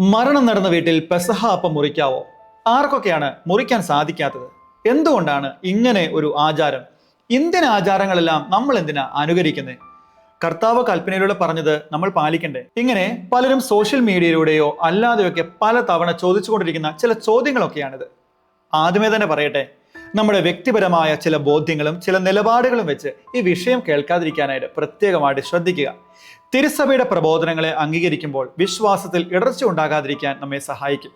മരണം നടന്ന വീട്ടിൽ പെസഹ അപ്പം മുറിക്കാവോ? ആർക്കൊക്കെയാണ് മുറിക്കാൻ സാധിക്കാത്തത്? എന്തുകൊണ്ടാണ് ഇങ്ങനെ ഒരു ആചാരം? ഇന്ത്യൻ ആചാരങ്ങളെല്ലാം നമ്മൾ എന്തിനാ അനുകരിക്കുന്നത് കർത്താവ് കൽപ്പനയിലൂടെ പറഞ്ഞത് നമ്മൾ പാലിക്കണ്ടേ? ഇങ്ങനെ പലരും സോഷ്യൽ മീഡിയയിലൂടെയോ അല്ലാതെയൊക്കെ പല തവണ ചോദിച്ചുകൊണ്ടിരിക്കുന്ന ചില ചോദ്യങ്ങളൊക്കെയാണിത്. ആദ്യമേ തന്നെ പറയട്ടെ നമ്മുടെ വ്യക്തിപരമായ ചില ബോധ്യങ്ങളും ചില നിലപാടുകളും വെച്ച് ഈ വിഷയം കേൾക്കാതിരിക്കാനായിട്ട് പ്രത്യേകമായിട്ട് ശ്രദ്ധിക്കുക. തിരുസഭയുടെ പ്രബോധനങ്ങളെ അംഗീകരിക്കുമ്പോൾ വിശ്വാസത്തിൽ ഇടർച്ച ഉണ്ടാകാതിരിക്കാൻ നമ്മെ സഹായിക്കും.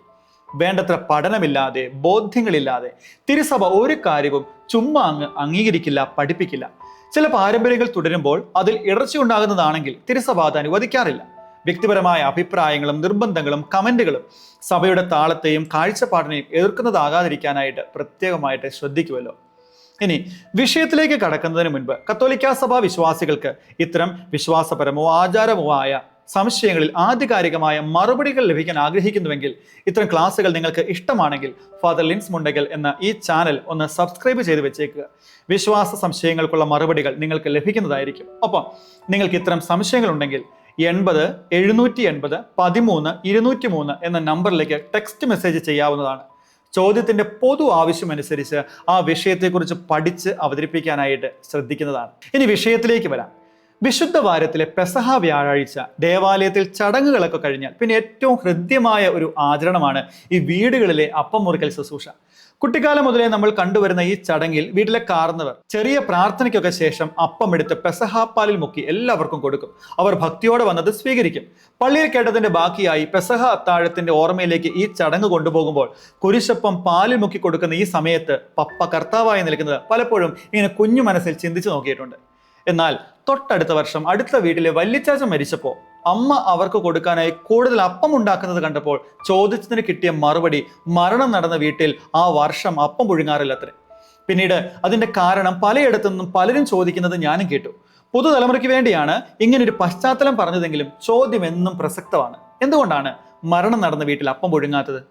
വേണ്ടത്ര പഠനമില്ലാതെ ബോധ്യങ്ങളില്ലാതെ തിരുസഭ ഒരു കാര്യവും ചുമ്മാ അങ്ങ് അംഗീകരിക്കില്ല പഠിപ്പിക്കില്ല. ചില പാരമ്പര്യങ്ങൾ തുടരുമ്പോൾ അതിൽ ഇടർച്ച ഉണ്ടാകുന്നതാണെങ്കിൽ തിരുസഭ അത് അനുവദിക്കാറില്ല. വ്യക്തിപരമായ അഭിപ്രായങ്ങളും നിർബന്ധങ്ങളും കമന്റുകളും സഭയുടെ താളത്തെയും കാഴ്ചപ്പാടിനെയും എതിർക്കുന്നതാകാതിരിക്കാനായിട്ട് പ്രത്യേകമായിട്ട് ശ്രദ്ധിക്കുമല്ലോ. ഇനി വിഷയത്തിലേക്ക് കടക്കുന്നതിന് മുൻപ് കത്തോലിക്ക സഭ വിശ്വാസികൾക്ക് ഇത്തരം വിശ്വാസപരമോ ആചാരമോ ആയ സംശയങ്ങളിൽ ആധികാരികമായ മറുപടികൾ ലഭിക്കാൻ ആഗ്രഹിക്കുന്നുവെങ്കിൽ ഇത്തരം ക്ലാസ്സുകൾ നിങ്ങൾക്ക് ഇഷ്ടമാണെങ്കിൽ ഫാദർ ലിൻസ് മുണ്ടകൽ എന്ന ഈ ചാനൽ ഒന്ന് സബ്സ്ക്രൈബ് ചെയ്ത് വെച്ചേക്കുക. വിശ്വാസ സംശയങ്ങൾക്കുള്ള മറുപടികൾ നിങ്ങൾക്ക് ലഭിക്കുന്നതായിരിക്കും. ഒപ്പം നിങ്ങൾക്ക് ഇത്തരം സംശയങ്ങളുണ്ടെങ്കിൽ എൺപത് എഴുന്നൂറ്റി എൺപത് പതിമൂന്ന് ഇരുന്നൂറ്റി മൂന്ന് എന്ന നമ്പറിലേക്ക് ടെക്സ്റ്റ് മെസ്സേജ് ചെയ്യാവുന്നതാണ്. ചോദ്യത്തിന്റെ പൊതു ആവശ്യമനുസരിച്ച് ആ വിഷയത്തെക്കുറിച്ച് പഠിച്ച് അവതരിപ്പിക്കാനായിട്ട് ശ്രദ്ധിക്കുന്നതാണ്. ഇനി വിഷയത്തിലേക്ക് വരാം. വിശുദ്ധ വാരത്തിലെ പെസഹ വ്യാഴാഴ്ച ദേവാലയത്തിൽ ചടങ്ങുകളൊക്കെ കഴിഞ്ഞാൽ പിന്നെ ഏറ്റവും ഹൃദ്യമായ ഒരു ആചരണമാണ് ഈ വീടുകളിലെ അപ്പം മുറിക്കൽ ശുശ്രൂഷ. കുട്ടിക്കാലം മുതലേ നമ്മൾ കണ്ടുവരുന്ന ഈ ചടങ്ങിൽ വീട്ടിലെ കാർന്നവർ ചെറിയ പ്രാർത്ഥനയ്ക്കൊക്കെ ശേഷം അപ്പം എടുത്ത് പെസഹാപ്പാലിൽ മുക്കി എല്ലാവർക്കും കൊടുക്കും. അവർ ഭക്തിയോടെ വന്നത് സ്വീകരിക്കും. പള്ളിയിൽ കേട്ടതിന്റെ ബാക്കിയായി പെസഹ അത്താഴത്തിന്റെ ഓർമ്മയിലേക്ക് ഈ ചടങ്ങ് കൊണ്ടുപോകുമ്പോൾ കുരിശപ്പം പാലിൽ മുക്കി കൊടുക്കുന്ന ഈ സമയത്ത് പപ്പ കർത്താവായി നിൽക്കുന്നത് പലപ്പോഴും ഇങ്ങനെ കുഞ്ഞു മനസ്സിൽ ചിന്തിച്ചു നോക്കിയിട്ടുണ്ട്. എന്നാൽ തൊട്ടടുത്ത വർഷം അടുത്ത വീട്ടിലെ വല്യച്ചാച്ച മരിച്ചപ്പോൾ അമ്മ അവർക്ക് കൊടുക്കാനായി കൂടുതൽ അപ്പം ഉണ്ടാക്കുന്നത് കണ്ടപ്പോൾ ചോദിച്ചതിന് കിട്ടിയ മറുപടി മരണം നടന്ന വീട്ടിൽ ആ വർഷം അപ്പം പുഴുങ്ങാറില്ലത്രേ പിന്നീട് അതിന്റെ കാരണം പലയിടത്തു നിന്നും പലരും ചോദിക്കുന്നത് ഞാനും കേട്ടു. പുതുതലമുറയ്ക്ക് വേണ്ടിയാണ് ഇങ്ങനെ ഒരു പശ്ചാത്തലം പറഞ്ഞതെങ്കിലും ചോദ്യം എന്നും പ്രസക്തമാണ്. എന്തുകൊണ്ടാണ് മരണം നടന്ന വീട്ടിൽ അപ്പം പുഴുങ്ങാത്തത്?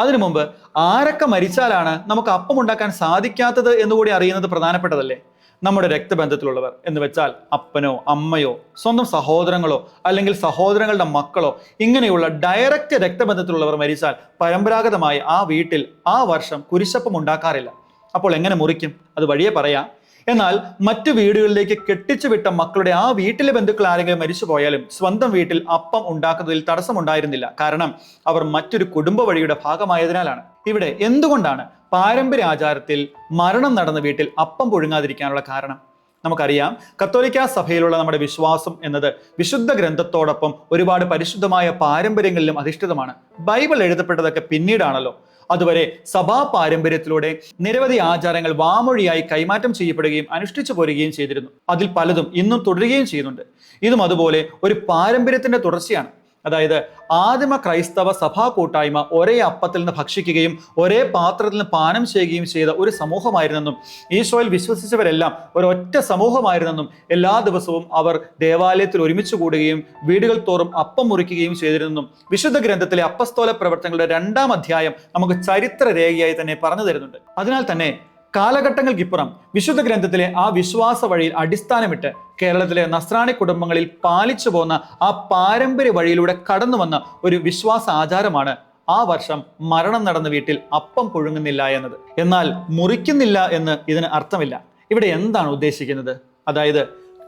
അതിനു മുമ്പ് ആരൊക്കെ മരിച്ചാലാണ് നമുക്ക് അപ്പം ഉണ്ടാക്കാൻ സാധിക്കാത്തത് എന്നുകൂടി അറിയുന്നത് പ്രധാനപ്പെട്ടതല്ലേ? നമ്മുടെ രക്തബന്ധത്തിലുള്ളവർ എന്ന് വെച്ചാൽ അപ്പനോ അമ്മയോ സ്വന്തം സഹോദരങ്ങളോ അല്ലെങ്കിൽ സഹോദരങ്ങളുടെ മക്കളോ ഇങ്ങനെയുള്ള ഡയറക്റ്റ് രക്തബന്ധത്തിലുള്ളവർ മരിച്ചാൽ പരമ്പരാഗതമായി ആ വീട്ടിൽ ആ വർഷം കുരിശപ്പം ഉണ്ടാക്കാറില്ല. അപ്പോൾ എങ്ങനെ മുറിക്കും? അത് വഴിയെ പറയാം. എന്നാൽ മറ്റു വീടുകളിലേക്ക് കെട്ടിച്ചു വിട്ട മക്കളുടെ ആ വീട്ടിലെ ബന്ധുക്കൾ ആരെങ്കിലും മരിച്ചു പോയാലും സ്വന്തം വീട്ടിൽ അപ്പം ഉണ്ടാക്കുന്നതിൽ തടസ്സമുണ്ടായിരുന്നില്ല. കാരണം അവർ മറ്റൊരു കുടുംബ വഴിയുടെ ഭാഗമായതിനാലാണ്. ഇവിടെ എന്തുകൊണ്ടാണ് പാരമ്പര്യ ആചാരത്തിൽ മരണം നടന്ന വീട്ടിൽ അപ്പം പുഴുങ്ങാതിരിക്കാനുള്ള കാരണം? നമുക്കറിയാം കത്തോലിക്ക സഭയിലുള്ള നമ്മുടെ വിശ്വാസം എന്നത് വിശുദ്ധ ഗ്രന്ഥത്തോടൊപ്പം ഒരുപാട് പരിശുദ്ധമായ പാരമ്പര്യങ്ങളിലും അധിഷ്ഠിതമാണ്. ബൈബിൾ എഴുതപ്പെട്ടതൊക്കെ പിന്നീടാണല്ലോ. അതുവരെ സഭാ പാരമ്പര്യത്തിലൂടെ നിരവധി ആചാരങ്ങൾ വാമൊഴിയായി കൈമാറ്റം ചെയ്യപ്പെടുകയും അനുഷ്ഠിച്ചു പോരുകയും ചെയ്തിരുന്നു. അതിൽ പലതും ഇന്നും തുടരുകയും ചെയ്യുന്നുണ്ട്. ഇതും അതുപോലെ ഒരു പാരമ്പര്യത്തിന്റെ തുടർച്ചയാണ്. അതായത് ആദിമ ക്രൈസ്തവ സഭാ കൂട്ടായ്മ ഒരേ അപ്പത്തിൽ നിന്ന് ഭക്ഷിക്കുകയും ഒരേ പാത്രത്തിൽ നിന്ന് പാനം ചെയ്യുകയും ചെയ്ത ഒരു സമൂഹമായിരുന്നെന്നും ഈശോയിൽ വിശ്വസിച്ചവരെല്ലാം ഒരൊറ്റ സമൂഹമായിരുന്നെന്നും എല്ലാ ദിവസവും അവർ ദേവാലയത്തിൽ ഒരുമിച്ച് കൂടുകയും വീടുകൾ തോറും അപ്പം മുറിക്കുകയും ചെയ്തിരുന്നെന്നും വിശുദ്ധ ഗ്രന്ഥത്തിലെ അപ്പസ്തോല പ്രവർത്തനങ്ങളുടെ രണ്ടാം അധ്യായം നമുക്ക് ചരിത്ര രേഖയായി തന്നെ പറഞ്ഞു തരുന്നുണ്ട്. അതിനാൽ തന്നെ കാലഘട്ടങ്ങൾക്കിപ്പുറം വിശുദ്ധ ഗ്രന്ഥത്തിലെ ആ വിശ്വാസ വഴിയിൽ അടിസ്ഥാനമിട്ട് കേരളത്തിലെ നസ്രാണി കുടുംബങ്ങളിൽ പാലിച്ചു പോന്ന ആ പാരമ്പര്യ വഴിയിലൂടെ കടന്നു വന്ന ഒരു വിശ്വാസ ആചാരമാണ് ആ വർഷം മരണം നടന്ന വീട്ടിൽ അപ്പം പുഴുങ്ങുന്നില്ല എന്നത്. എന്നാൽ മുറിക്കുന്നില്ല എന്ന് ഇതിന് അർത്ഥമില്ല. ഇവിടെ എന്താണ് ഉദ്ദേശിക്കുന്നത്? അതായത്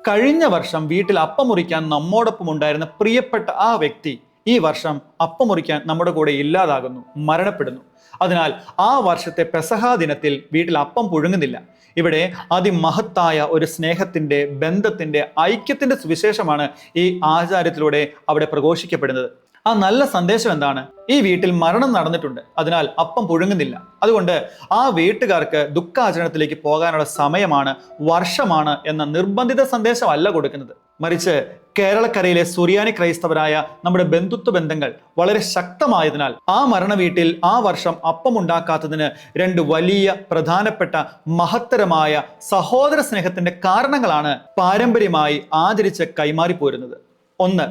കഴിഞ്ഞ വർഷം വീട്ടിൽ അപ്പം മുറിക്കാൻ നമ്മോടൊപ്പം ഉണ്ടായിരുന്ന പ്രിയപ്പെട്ട ആ വ്യക്തി ഈ വർഷം അപ്പം മുറിക്കാൻ നമ്മുടെ കൂടെ ഇല്ലാതാകുന്നു മരണപ്പെടുന്നു. അതിനാൽ ആ വർഷത്തെ പെസഹ ദിനത്തിൽ വീട്ടിൽ അപ്പം പുഴുങ്ങുന്നില്ല. ഇവിടെ അതിമഹത്തായ ഒരു സ്നേഹത്തിന്റെ ബന്ധത്തിന്റെ ഐക്യത്തിന്റെ സുവിശേഷമാണ് ഈ ആചാരത്തിലൂടെ അവിടെ പ്രഘോഷിക്കപ്പെടുന്നത്. ആ നല്ല സന്ദേശം എന്താണ്? ഈ വീട്ടിൽ മരണം നടന്നിട്ടുണ്ട്. അതിനാൽ അപ്പം പുഴുങ്ങുന്നില്ല. അതുകൊണ്ട് ആ വീട്ടുകാർക്ക് ദുഃഖാചരണത്തിലേക്ക് പോകാനുള്ള സമയമാണ് വർഷമാണ് എന്ന നിർബന്ധിത സന്ദേശമല്ല കൊടുക്കുന്നത്. മറിച്ച് കേരളക്കരയിലെ സുറിയാനി ക്രൈസ്തവരായ നമ്മുടെ ബന്ധുത്വ ബന്ധങ്ങൾ വളരെ ശക്തമായതിനാൽ ആ മരണ വീട്ടിൽ ആ വർഷം അപ്പമുണ്ടാക്കാത്തതിന് രണ്ട് വലിയ പ്രധാനപ്പെട്ട മഹത്തരമായ സഹോദര സ്നേഹത്തിന്റെ കാരണങ്ങളാണ് പാരമ്പര്യമായി ആചരിച്ച് കൈമാറിപ്പോരുന്നത്. ഒന്ന്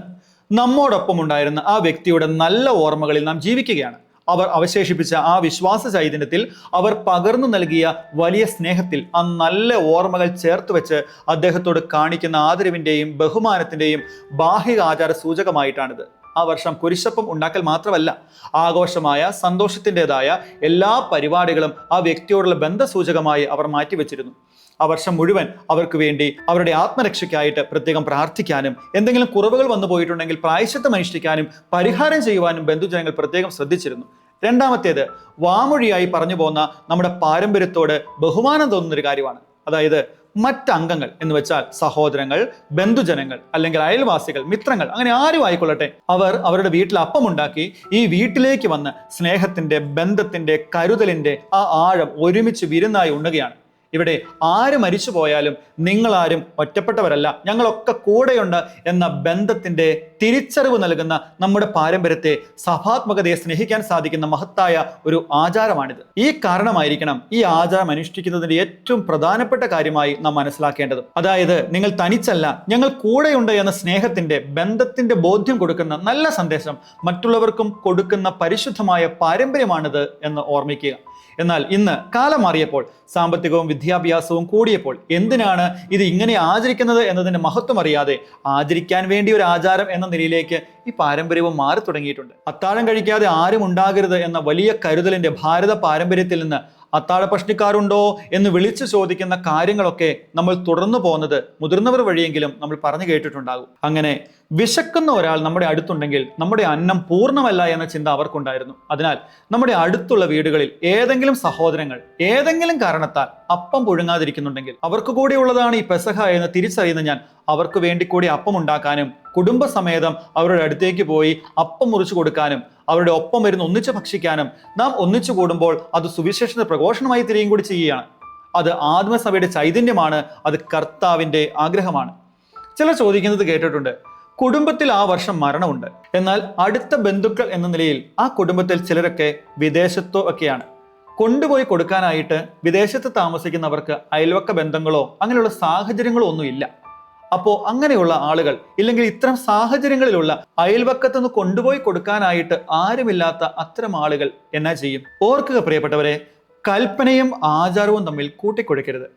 നമ്മോടൊപ്പം ഉണ്ടായിരുന്ന ആ വ്യക്തിയുടെ നല്ല ഓർമ്മകളിൽ നാം ജീവിക്കുകയാണ്. അവർ അവശേഷിപ്പിച്ച ആ വിശ്വാസ ചൈതന്യത്തിൽ അവർ പകർന്നു നൽകിയ വലിയ സ്നേഹത്തിൽ ആ നല്ല ഓർമ്മകൾ ചേർത്ത് വെച്ച് അദ്ദേഹത്തോട് കാണിക്കുന്ന ആദരവിന്റെയും ബഹുമാനത്തിന്റെയും ബാഹ്യ ആചാര സൂചകമായിട്ടാണിത്. ആ വർഷം കുരിശപ്പം ഉണ്ടാക്കൽ മാത്രമല്ല ആഘോഷമായ സന്തോഷത്തിന്റെതായ എല്ലാ പരിപാടികളും ആ വ്യക്തിയോടുള്ള ബന്ധസൂചകമായി അവർ മാറ്റിവെച്ചിരുന്നു. ആ വർഷം മുഴുവൻ അവർക്ക് വേണ്ടി അവരുടെ ആത്മരക്ഷയ്ക്കായിട്ട് പ്രത്യേകം പ്രാർത്ഥിക്കാനും എന്തെങ്കിലും കുറവുകൾ വന്നു പോയിട്ടുണ്ടെങ്കിൽ പ്രായശത്വം അനുഷ്ഠിക്കാനും പരിഹാരം ചെയ്യുവാനും ബന്ധുജനങ്ങൾ പ്രത്യേകം ശ്രദ്ധിച്ചിരുന്നു. രണ്ടാമത്തേത് വാമൊഴിയായി പറഞ്ഞു പോകുന്ന നമ്മുടെ പാരമ്പര്യത്തോട് ബഹുമാനം തോന്നുന്ന ഒരു കാര്യമാണ്. അതായത് മറ്റ് അംഗങ്ങൾ എന്ന് വെച്ചാൽ സഹോദരങ്ങൾ ബന്ധുജനങ്ങൾ അല്ലെങ്കിൽ അയൽവാസികൾ മിത്രങ്ങൾ അങ്ങനെ ആരും ആയിക്കൊള്ളട്ടെ. അവർ അവരുടെ വീട്ടിൽ അപ്പമുണ്ടാക്കി ഈ വീട്ടിലേക്ക് വന്ന് സ്നേഹത്തിന്റെ ബന്ധത്തിന്റെ കരുതലിന്റെ ആ ആഴം ഒരുമിച്ച് വിരുന്നായി ഉണ്ണുകയാണ്. ഇവിടെ ആര് മരിച്ചു പോയാലും നിങ്ങളാരും ഒറ്റപ്പെട്ടവരല്ല. ഞങ്ങളൊക്കെ കൂടെയുണ്ട് എന്ന ബന്ധത്തിന്റെ തിരിച്ചറിവ് നൽകുന്ന നമ്മുടെ പാരമ്പര്യത്തെ സഭാത്മകതയെ സ്നേഹിക്കാൻ സാധിക്കുന്ന മഹത്തായ ഒരു ആചാരമാണിത്. ഈ കാരണമായിരിക്കണം ഈ ആചാരം അനുഷ്ഠിക്കുന്നതിന്റെ ഏറ്റവും പ്രധാനപ്പെട്ട കാര്യമായി നാം മനസ്സിലാക്കേണ്ടത്. അതായത് നിങ്ങൾ തനിച്ചല്ല ഞങ്ങൾ കൂടെയുണ്ട് എന്ന സ്നേഹത്തിന്റെ ബന്ധത്തിന്റെ ബോധ്യം കൊടുക്കുന്ന നല്ല സന്ദേശം മറ്റുള്ളവർക്കും കൊടുക്കുന്ന പരിശുദ്ധമായ പാരമ്പര്യമാണിത് എന്ന് ഓർമ്മിക്കുക. എന്നാൽ ഇന്ന് കാലം മാറിയപ്പോൾ സാമ്പത്തികവും വിദ്യാഭ്യാസവും കൂടിയപ്പോൾ എന്തിനാണ് ഇത് ഇങ്ങനെ ആചരിക്കുന്നത് എന്നതിന്റെ മഹത്വം അറിയാതെ ആചരിക്കാൻ വേണ്ടി ഒരു ആചാരം എന്ന നിലയിലേക്ക് ഈ പാരമ്പര്യവും മാറി തുടങ്ങിയിട്ടുണ്ട്. അത്താഴം കഴിക്കാതെ ആരും ഉണ്ടാകരുത് എന്ന വലിയ കരുതലിന്റെ ഭാരത പാരമ്പര്യത്തിൽ നിന്ന് അത്താഴ പ്രശ്നക്കാരുണ്ടോ എന്ന് വിളിച്ചു ചോദിക്കുന്ന കാര്യങ്ങളൊക്കെ നമ്മൾ തുടർന്നു പോകുന്നത് മുതിർന്നവർ വഴിയെങ്കിലും നമ്മൾ പറഞ്ഞു കേട്ടിട്ടുണ്ടാകും. അങ്ങനെ വിശക്കുന്ന ഒരാൾ നമ്മുടെ അടുത്തുണ്ടെങ്കിൽ നമ്മുടെ അന്നം പൂർണമല്ല എന്ന ചിന്ത അവർക്കുണ്ടായിരുന്നു. അതിനാൽ നമ്മുടെ അടുത്തുള്ള വീടുകളിൽ ഏതെങ്കിലും സഹോദരങ്ങൾ ഏതെങ്കിലും കാരണത്താൽ അപ്പം പുഴുങ്ങാതിരിക്കുന്നുണ്ടെങ്കിൽ അവർക്ക് കൂടിയുള്ളതാണ് ഈ പെസഹ എന്ന് തിരിച്ചറിയുന്ന ഞാൻ അവർക്ക് വേണ്ടി കൂടി അപ്പം ഉണ്ടാക്കാനും കുടുംബസമേതം അവരുടെ അടുത്തേക്ക് പോയി അപ്പം മുറിച്ചു കൊടുക്കാനും അവരുടെ ഒപ്പം വരുന്ന ഒന്നിച്ച് ഭക്ഷിക്കാനും നാം ഒന്നിച്ചു കൂടുമ്പോൾ അത് സുവിശേഷ പ്രഘോഷണമായി തിരിയും കൂടി ചെയ്യുകയാണ്. അത് ആത്മസഭയുടെ ചൈതന്യമാണ്. അത് കർത്താവിന്റെ ആഗ്രഹമാണ്. ചിലർ ചോദിക്കുന്നത് കേട്ടിട്ടുണ്ട് കുടുംബത്തിൽ ആ വർഷം മരണമുണ്ട്. എന്നാൽ അടുത്ത ബന്ധുക്കൾ എന്ന നിലയിൽ ആ കുടുംബത്തിൽ ചിലരൊക്കെ വിദേശത്തോ ഒക്കെയാണ്. കൊണ്ടുപോയി കൊടുക്കാനായിട്ട് വിദേശത്ത് താമസിക്കുന്നവർക്ക് അയൽവക്ക ബന്ധങ്ങളോ അങ്ങനെയുള്ള സാഹചര്യങ്ങളോ ഒന്നുമില്ല. അപ്പോൾ അങ്ങനെയുള്ള ആളുകൾ ഇല്ലെങ്കിൽ ഇത്തരം സാഹചര്യങ്ങളിലുള്ള അയൽവക്കത്ത് നിന്ന് കൊണ്ടുപോയി കൊടുക്കാനായിട്ട് ആരുമില്ലാത്ത അത്തരം ആളുകൾ എന്നാ ചെയ്യും? ഓർക്കുക പ്രിയപ്പെട്ടവരെ കൽപ്പനയും ആചാരവും തമ്മിൽ കൂട്ടിക്കുഴയ്ക്കരുത്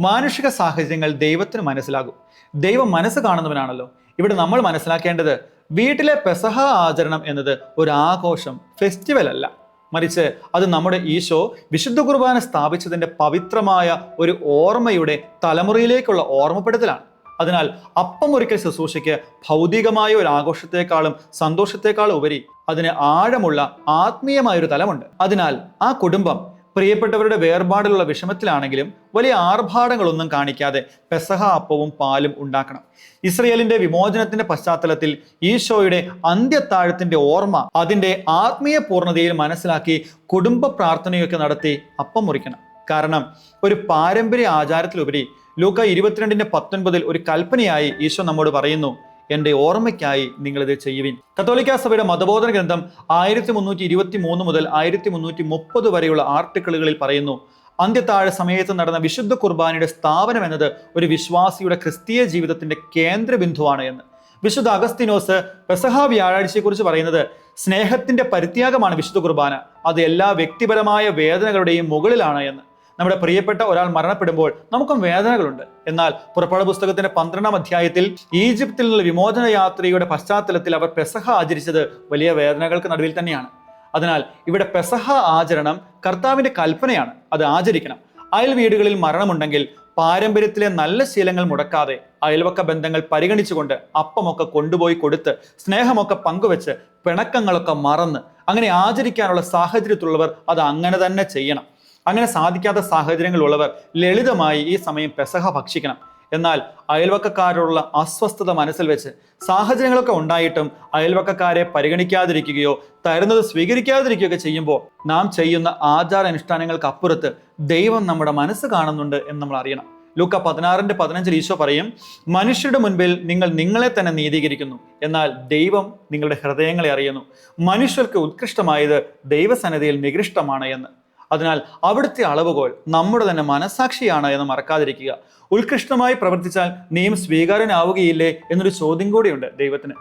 മാനുഷിക സാഹചര്യങ്ങൾ ദൈവത്തിന് മനസ്സിലാകും. ദൈവം മനസ്സ് കാണുന്നവനാണല്ലോ. ഇവിടെ നമ്മൾ മനസ്സിലാക്കേണ്ടത് വീട്ടിലെ പെസഹ ആചരണം എന്നത് ഒരു ആഘോഷം ഫെസ്റ്റിവൽ അല്ല. മറിച്ച് അത് നമ്മുടെ ഈശോ വിശുദ്ധ കുർബാന സ്ഥാപിച്ചതിന്റെ പവിത്രമായ ഒരു ഓർമ്മയുടെ തലമുറയിലേക്കുള്ള ഓർമ്മപ്പെടുത്തലാണ്. അതിനാൽ അപ്പം ഒരിക്കൽ ശുശ്രൂഷയ്ക്ക് ഭൗതികമായ ഒരു ആഘോഷത്തെക്കാളും സന്തോഷത്തെക്കാളും ഉപരി അതിന് ആഴമുള്ള ആത്മീയമായ ഒരു തലമുണ്ട്. അതിനാൽ ആ കുടുംബം പ്രിയപ്പെട്ടവരുടെ വേർപാടിലുള്ള വിഷമത്തിലാണെങ്കിലും വലിയ ആർഭാടങ്ങളൊന്നും കാണിക്കാതെ പെസഹ അപ്പവും പാലും ഉണ്ടാക്കണം. ഇസ്രയേലിന്റെ വിമോചനത്തിന്റെ പശ്ചാത്തലത്തിൽ ഈശോയുടെ അന്ത്യത്താഴത്തിന്റെ ഓർമ്മ അതിന്റെ ആത്മീയ പൂർണതയിൽ മനസ്സിലാക്കി കുടുംബ പ്രാർത്ഥനയൊക്കെ നടത്തി അപ്പം മുറിക്കണം. കാരണം ഒരു പാരമ്പര്യ ആചാരത്തിലുപരി ലൂക്ക ഇരുപത്തിരണ്ടിന്റെ പത്തൊൻപതിൽ ഒരു കൽപ്പനയായി ഈശോ നമ്മോട് പറയുന്നു എന്റെ ഓർമ്മയ്ക്കായി നിങ്ങളിത് ചെയ്യുവിൻ. കത്തോലിക്ക സഭയുടെ മതബോധന ഗ്രന്ഥം ആയിരത്തി മുന്നൂറ്റി ഇരുപത്തി മൂന്ന് മുതൽ ആയിരത്തി മുന്നൂറ്റി മുപ്പത് വരെയുള്ള ആർട്ടിക്കിളുകളിൽ പറയുന്നു അന്ത്യത്താഴ സമയത്ത് നടന്ന വിശുദ്ധ കുർബാനയുടെ സ്ഥാപനം എന്നത് ഒരു വിശ്വാസിയുടെ ക്രിസ്തീയ ജീവിതത്തിന്റെ കേന്ദ്രബിന്ദുവാണ് എന്ന്. വിശുദ്ധ അഗസ്തിനോസ് പെസഹ വ്യാഴാഴ്ചയെക്കുറിച്ച് പറയുന്നത് സ്നേഹത്തിന്റെ പരിത്യാഗമാണ് വിശുദ്ധ കുർബാന അത് എല്ലാ വ്യക്തിപരമായ വേദനകളുടെയും മുകളിലാണ് എന്ന്. നമ്മുടെ പ്രിയപ്പെട്ട ഒരാൾ മരണപ്പെടുമ്പോൾ നമുക്കും വേദനകളുണ്ട്. എന്നാൽ പുറപ്പാട് പുസ്തകത്തിന്റെ പന്ത്രണ്ടാം അധ്യായത്തിൽ ഈജിപ്തിൽ നിന്നുള്ള വിമോചന യാത്രയുടെ പശ്ചാത്തലത്തിൽ അവർ പെസഹ ആചരിച്ചത് വലിയ വേദനകൾക്ക് നടുവിൽ തന്നെയാണ്. അതിനാൽ ഇവിടെ പെസഹ ആചരണം കർത്താവിന്റെ കൽപ്പനയാണ്. അത് ആചരിക്കണം. അയൽ വീടുകളിൽ മരണമുണ്ടെങ്കിൽ പാരമ്പര്യത്തിലെ നല്ല ശീലങ്ങൾ മുടക്കാതെ അയൽവക്ക ബന്ധങ്ങൾ പരിഗണിച്ചുകൊണ്ട് അപ്പമൊക്കെ കൊണ്ടുപോയി കൊടുത്ത് സ്നേഹമൊക്കെ പങ്കുവെച്ച് പിണക്കങ്ങളൊക്കെ മറന്ന് അങ്ങനെ ആചരിക്കാനുള്ള സാഹചര്യത്തിലുള്ളവർ അത് അങ്ങനെ തന്നെ ചെയ്യണം. അങ്ങനെ സാധിക്കാത്ത സാഹചര്യങ്ങളുള്ളവർ ലളിതമായി ഈ സമയം പെസഹ ഭക്ഷിക്കണം. എന്നാൽ അയൽവക്കക്കാരോടുള്ള അസ്വസ്ഥത മനസ്സിൽ വെച്ച് സാഹചര്യങ്ങളൊക്കെ ഉണ്ടായിട്ടും അയൽവക്കക്കാരെ പരിഗണിക്കാതിരിക്കുകയോ തരുന്നത് സ്വീകരിക്കാതിരിക്കുകയൊക്കെ ചെയ്യുമ്പോൾ നാം ചെയ്യുന്ന ആചാര അനുഷ്ഠാനങ്ങൾക്ക് അപ്പുറത്ത് ദൈവം നമ്മുടെ മനസ്സ് കാണുന്നുണ്ട് എന്ന് നമ്മൾ അറിയണം. ലൂക്ക പതിനാറിന്റെ പതിനഞ്ചിൽ ഈശോ പറയും മനുഷ്യരുടെ മുൻപിൽ നിങ്ങൾ നിങ്ങളെ തന്നെ നീതീകരിക്കുന്നു. എന്നാൽ ദൈവം നിങ്ങളുടെ ഹൃദയങ്ങളെ അറിയുന്നു. മനുഷ്യർക്ക് ഉത്കൃഷ്ടമായത് ദൈവസന്നിധിയിൽ നികൃഷ്ടമാണ് എന്ന്. അതിനാൽ അവിടുത്തെ അളവുകോൽ നമ്മുടെ തന്നെ മനസാക്ഷിയാണ് എന്ന് മറക്കാതിരിക്കുക. ഉത്കൃഷ്ടമായി പ്രവർത്തിച്ചാൽ നീം സ്വീകാരനാവുകയില്ലേ എന്നൊരു ചോദ്യം കൂടിയുണ്ട് ദൈവത്തിന്.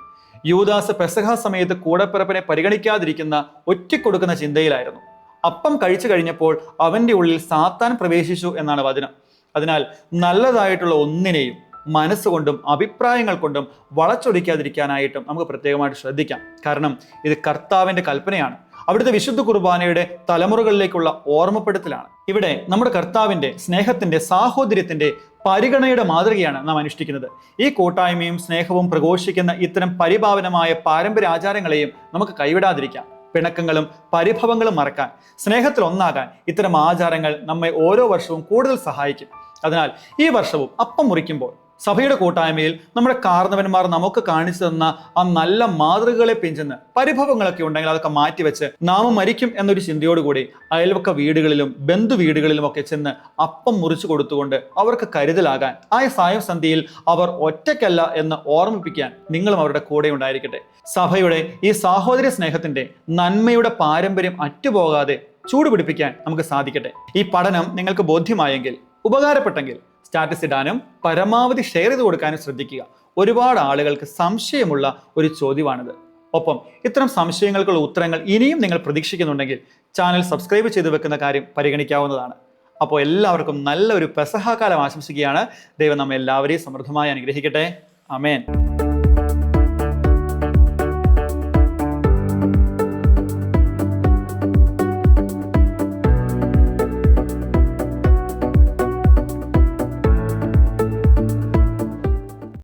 യൂദാസ് പെസഹ സമയത്ത് കൂടപ്പിറപ്പിനെ പരിഗണിക്കാതിരിക്കുന്ന ഒറ്റക്കൊടുക്കുന്ന ചിന്തയിലായിരുന്നു. അപ്പം കഴിച്ചു കഴിഞ്ഞപ്പോൾ അവന്റെ ഉള്ളിൽ സാത്താൻ പ്രവേശിച്ചു എന്നാണ് വചനം. അതിനാൽ നല്ലതായിട്ടുള്ള ഒന്നിനെയും മനസ്സുകൊണ്ടും അഭിപ്രായങ്ങൾ കൊണ്ടും വളച്ചൊടിക്കാതിരിക്കാനായിട്ടും നമുക്ക് പ്രത്യേകമായിട്ട് ശ്രദ്ധിക്കാം. കാരണം ഇത് കർത്താവിന്റെ കൽപ്പനയാണ്. അവിടുത്തെ വിശുദ്ധ കുർബാനയുടെ തലമുറകളിലേക്കുള്ള ഓർമ്മപ്പെടുത്തലാണ്. ഇവിടെ നമ്മുടെ കർത്താവിന്റെ സ്നേഹത്തിന്റെ സാഹോദര്യത്തിന്റെ പരിഗണനയുടെ മാതൃകയാണ് നാം അനുഷ്ഠിക്കുന്നത്. ഈ കൂട്ടായ്മയും സ്നേഹവും പ്രഘോഷിക്കുന്ന ഇത്തരം പരിഭാവനമായ പാരമ്പര്യ ആചാരങ്ങളെയും നമുക്ക് കൈവിടാതിരിക്കാം. പിണക്കങ്ങളും പരിഭവങ്ങളും മറക്കാൻ സ്നേഹത്തിൽ ഒന്നാകാൻ ഇത്തരം ആചാരങ്ങൾ നമ്മെ ഓരോ വർഷവും കൂടുതൽ സഹായിക്കും. അതിനാൽ ഈ വർഷവും അപ്പം മുറിക്കുമ്പോൾ സഭയുടെ കൂട്ടായ്മയിൽ നമ്മുടെ കാർന്നവന്മാർ നമുക്ക് കാണിച്ചു തന്ന ആ നല്ല മാതൃകകളെ പിഞ്ചെന്ന് പരിഭവങ്ങളൊക്കെ ഉണ്ടെങ്കിൽ അതൊക്കെ മാറ്റിവെച്ച് നാം മരിക്കും എന്നൊരു ചിന്തയോടുകൂടി അയൽവക്ക വീടുകളിലും ബന്ധു വീടുകളിലും ഒക്കെ ചെന്ന് അപ്പം മുറിച്ചു കൊടുത്തുകൊണ്ട് അവർക്ക് കരുതലാകാൻ ആ സായം സന്ധ്യയിൽ അവർ ഒറ്റയ്ക്കല്ല എന്ന് ഓർമ്മിപ്പിക്കാൻ നിങ്ങളും അവരുടെ കൂടെ ഉണ്ടായിരിക്കട്ടെ. സഭയുടെ ഈ സാഹോദര്യ സ്നേഹത്തിന്റെ നന്മയുടെ പാരമ്പര്യം അറ്റുപോകാതെ ചൂടുപിടിപ്പിക്കാൻ നമുക്ക് സാധിക്കട്ടെ. ഈ പഠനം നിങ്ങൾക്ക് ബോധ്യമായെങ്കിൽ ഉപകാരപ്പെട്ടെങ്കിൽ സ്റ്റാറ്റസ് ഇടാനും പരമാവധി ഷെയർ ചെയ്ത് കൊടുക്കാനും ശ്രദ്ധിക്കുക. ഒരുപാട് ആളുകൾക്ക് സംശയമുള്ള ഒരു ചോദ്യമാണിത്. ഒപ്പം ഇത്തരം സംശയങ്ങൾക്കുള്ള ഉത്തരങ്ങൾ ഇനിയും നിങ്ങൾ പ്രതീക്ഷിക്കുന്നുണ്ടെങ്കിൽ ചാനൽ സബ്സ്ക്രൈബ് ചെയ്തു വെക്കുന്ന കാര്യം പരിഗണിക്കാവുന്നതാണ്. അപ്പോൾ എല്ലാവർക്കും നല്ലൊരു പെസഹാകാലം ആശംസിക്കുകയാണ്. ദൈവം നമ്മെ എല്ലാവരെയും സമൃദ്ധമായി അനുഗ്രഹിക്കട്ടെ. അമേൻ